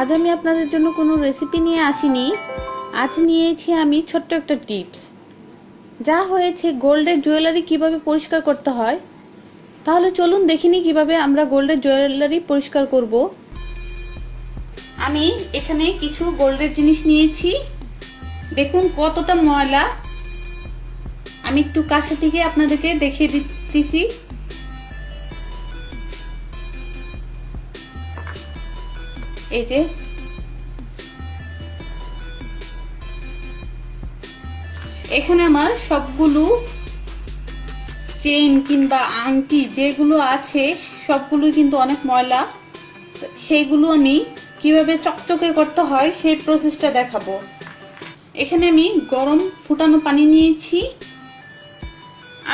আজ আমি আপনাদের জন্য কোনো রেসিপি নিয়ে আসিনি। আজ নিয়েছি আমি ছোট্ট একটা টিপস যা হয়েছে গোল্ডের জুয়েলারি কীভাবে পরিষ্কার করতে হয়, তাহলে চলুন দেখিনি কীভাবে আমরা গোল্ডের জুয়েলারি পরিষ্কার করব। আমি এখানে কিছু গোল্ডের জিনিস নিয়েছি। দেখুন কতটা ময়লা। আমি একটু কাছে থেকে আপনাদেরকে দেখিয়ে দিতেছি। এই যে। এখানে আমার সবগুলো চেন কিংবা আংটি যেগুলো আছে সবগুলো কিন্তু অনেক ময়লা। সেইগুলো আমি কীভাবে চকচকে করতে হয় সেই প্রসেসটা দেখাবো। এখানে আমি গরম ফুটানো পানি নিয়েছি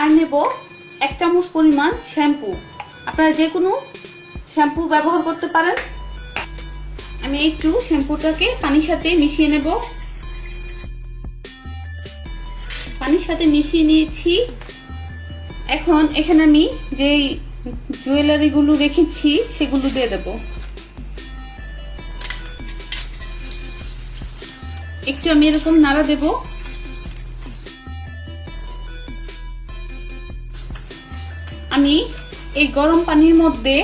আর নেব এক চামচ পরিমাণ শ্যাম্পু। আপনারা যে কোনো শ্যাম্পু ব্যবহার করতে পারেন। আমি একটু শ্যাম্পুটাকে পানির সাথে মিশিয়ে নেব। পানির সাথে মিশিয়ে নিয়েছি। এখন এখানে আমি যে জুয়েলারিগুলো রেখেছি সেগুলো দিয়ে দেব। একটু আমি এরকম নাড়া দেব। আমি এই গরম পানির মধ্যে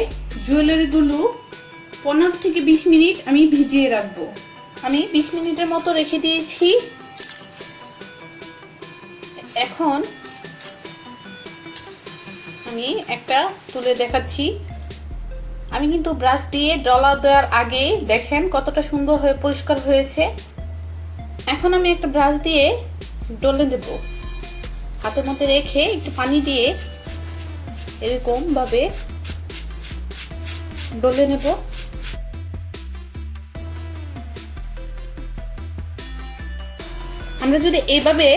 জুয়েলারিগুলো পনেরো থেকে বিশ মিনিট আমি ভিজিয়ে রাখব। আমি বিশ মিনিটের মতো রেখে দিয়েছি। এখন আমি একটা তুলে দেখাচ্ছি। আমি কিন্তু ব্রাশ দিয়ে ডলা দেওয়ার আগে দেখেন কতটা সুন্দর হয়ে, পরিষ্কার হয়েছে। এখন আমি একটা ব্রাশ দিয়ে ডলে দেব। হাতের মধ্যে রেখে একটু পানি দিয়ে এরকমভাবে ডলে নেব। আমরা যদি এভাবে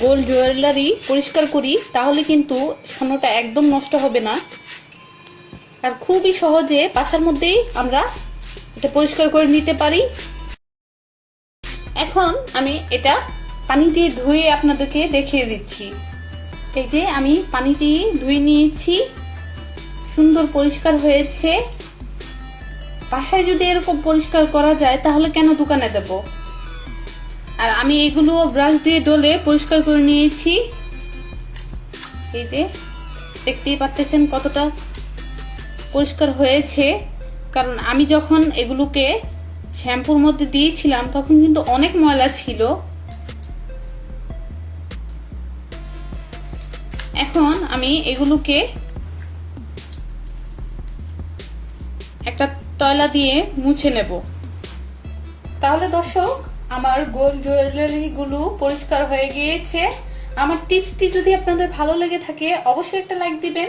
গোল্ড জুয়েলারি পরিষ্কার করি, তাহলে কিন্তু সোনাটা একদম নষ্ট হবে না। আর খুবই সহজে বাসার মধ্যেই আমরা এটা পরিষ্কার করে নিতে পারি। এখন আমি এটা পানি দিয়ে ধুয়ে আপনাদেরকে দেখিয়ে দিচ্ছি। এই যে আমি পানি দিয়ে ধুয়ে নিয়েছি। সুন্দর পরিষ্কার হয়েছে। বাসায় যদি এরকম পরিষ্কার করা যায়, তাহলে কেন দোকানে দেবো? আর আমি এগুলো ব্রাশ দিয়ে ডলে পরিষ্কার করে নিয়েছি। এই যে, দেখতেই পাচ্ছেন কতটা পরিষ্কার হয়েছে। কারণ আমি যখন এগুলোকে শ্যাম্পুর মধ্যে দিয়েছিলাম, তখন কিন্তু অনেক ময়লা ছিল। এখন আমি এগুলোকে একটা তয়লা দিয়ে মুছে নেব। তাহলে দর্শক আমার গোল্ড জুয়েলারিগুলো পরিষ্কার হয়ে গিয়েছে। আমার টিপসটি যদি আপনাদের ভালো লেগে থাকে, অবশ্যই একটা লাইক দিবেন।